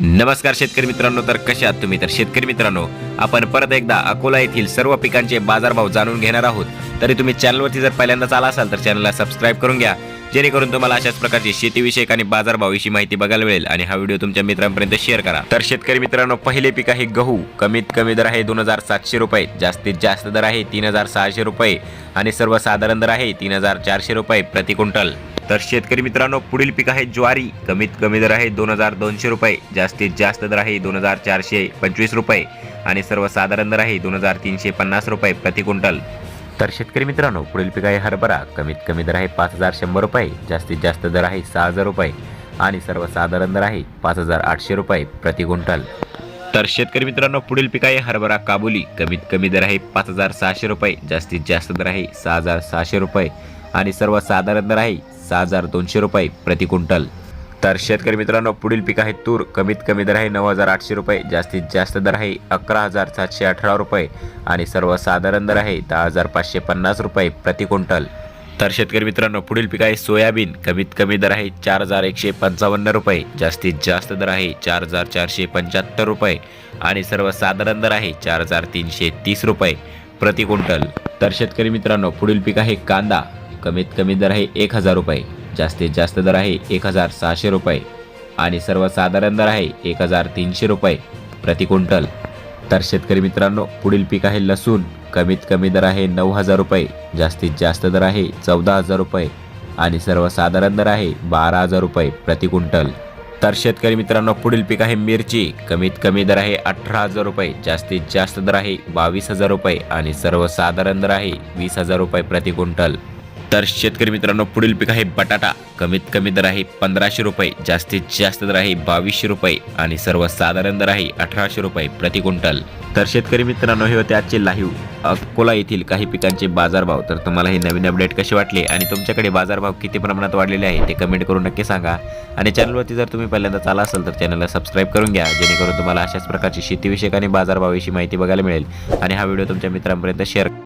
नमस्कार शेतकरी मित्रांनो तर कशा तुम्ही? तर शेतकरी मित्रांनो आपण परत एकदा अकोला येथील सर्व पिकांचे बाजारभाव जाणून घेणार आहोत. तरी तुम्ही चॅनलवरती जर पहिल्यांदाच आला असाल तर चॅनलला सबस्क्राईब करून घ्या. जेणेकरून तुम्हाला अशाच प्रकारची शेतीविषयक आणि बाजारभावाविषयी माहिती बघायला मिळेल आणि हा व्हिडिओ तुमच्या मित्रांपर्यंत शेअर करा. तर शेतकरी मित्रांनो पहिले पीक आहे गहू. कमीत कमी दर आहे दोन हजार सातशे रुपये. जास्तीत जास्त दर आहे तीन हजार सहाशे रुपये. आणि सर्वसाधारण दर आहे तीन हजार चारशे रुपये प्रति क्विंटल. तर शेतकरी मित्रांनो पुढील पीक आहे ज्वारी. कमीत कमी दर आहे दोन हजार दोनशे रुपये. जास्तीत जास्त दर आहे दोन हजार चारशे पंचवीस रुपये. आणि सर्वसाधारण दर आहे दोन हजार तीनशे पन्नास रुपये प्रति क्विंटल. तर शेतकरी मित्रांनो पुढील पीक आहे हरभरा. कमीत कमी दर आहे पाच हजार शंभर रुपये. जास्तीत जास्त दर आहे सहा हजार रुपये. आणि सर्वसाधारण दर आहे पाच हजार आठशे रुपये प्रति क्विंटल. तर शेतकरी मित्रांनो पुढील पीक आहे हरभरा काबुली. कमीत कमी दर आहे पाच हजार सहाशे रुपये. जास्तीत जास्त दर आहे सहा हजार सहाशे रुपये. आणि सर्वसाधारण दर आहे सहा हजार दोनशे रुपये प्रति क्विंटल. तर शेतकरी मित्रांनो पुढील पीक आहे तूर. कमीत कमी दर आहे नऊ हजार आठशे रुपये जास्तीत जास्त दर आहे अकरा हजार सातशे अठरा रुपये आणि सर्वसाधारण दर आहे दहा हजार पाचशे पन्नास रुपये प्रति क्विंटल. तर शेतकरी मित्रांनो पुढील पीक आहे सोयाबीन. कमीत कमी दर आहे चार हजार एकशे पंचावन्न रुपये जास्तीत जास्त दर आहे चार हजार चारशे पंच्याहत्तर रुपये आणि सर्वसाधारण दर आहे चार हजार तीनशे तीस रुपये प्रति क्विंटल. तर शेतकरी मित्रांनो पुढील पीक आहे कांदा. कमीत कमी दर आहे एक हजार रुपये. जास्तीत जास्त दर आहे एक हजार सहाशे रुपये. आणि सर्वसाधारण दर आहे एक हजार तीनशे रुपये प्रति क्विंटल. तर शेतकरी मित्रांनो पुढील पीक आहे लसूण. कमीत कमी दर आहे नऊ हजार रुपये. जास्तीत जास्त दर आहे चौदा हजार रुपये. आणि सर्वसाधारण दर आहे बारा हजार रुपये प्रति क्विंटल. तर शेतकरी मित्रांनो पुढील पीक आहे मिरची. कमीत कमी दर आहे अठरा हजार रुपये. जास्तीत जास्त दर आहे बावीस हजार रुपये. आणि सर्वसाधारण दर आहे वीस हजार रुपये प्रति क्विंटल. तर शेतकरी मित्रांनो पुढील पीक आहे बटाटा. कमीत कमी दर आहे पंधराशे रुपये जास्तीत जास्त दर आहे बावीसशे रुपये आणि सर्वसाधारण दर आहे अठराशे रुपये प्रति क्विंटल. तर शेतकरी मित्रांनो हे होते आजचे लाईव्ह. अकोला येथील काही पिकांचे बाजारभाव. तर तुम्हाला हे नवीन अपडेट कसे वाटले आणि तुमच्याकडे बाजारभाव किती प्रमाणात वाढलेले आहे ते कमेंट करून नक्की सांगा. आणि चॅनलवरती जर तुम्ही पहिल्यांदा आला असेल तर चॅनलला सबस्क्राईब करून घ्या जेणेकरून तुम्हाला अशाच प्रकारची शेतीविषयक आणि बाजारभावाविषयी माहिती बघायला मिळेल. आणि हा व्हिडिओ तुमच्या मित्रांपर्यंत शेअर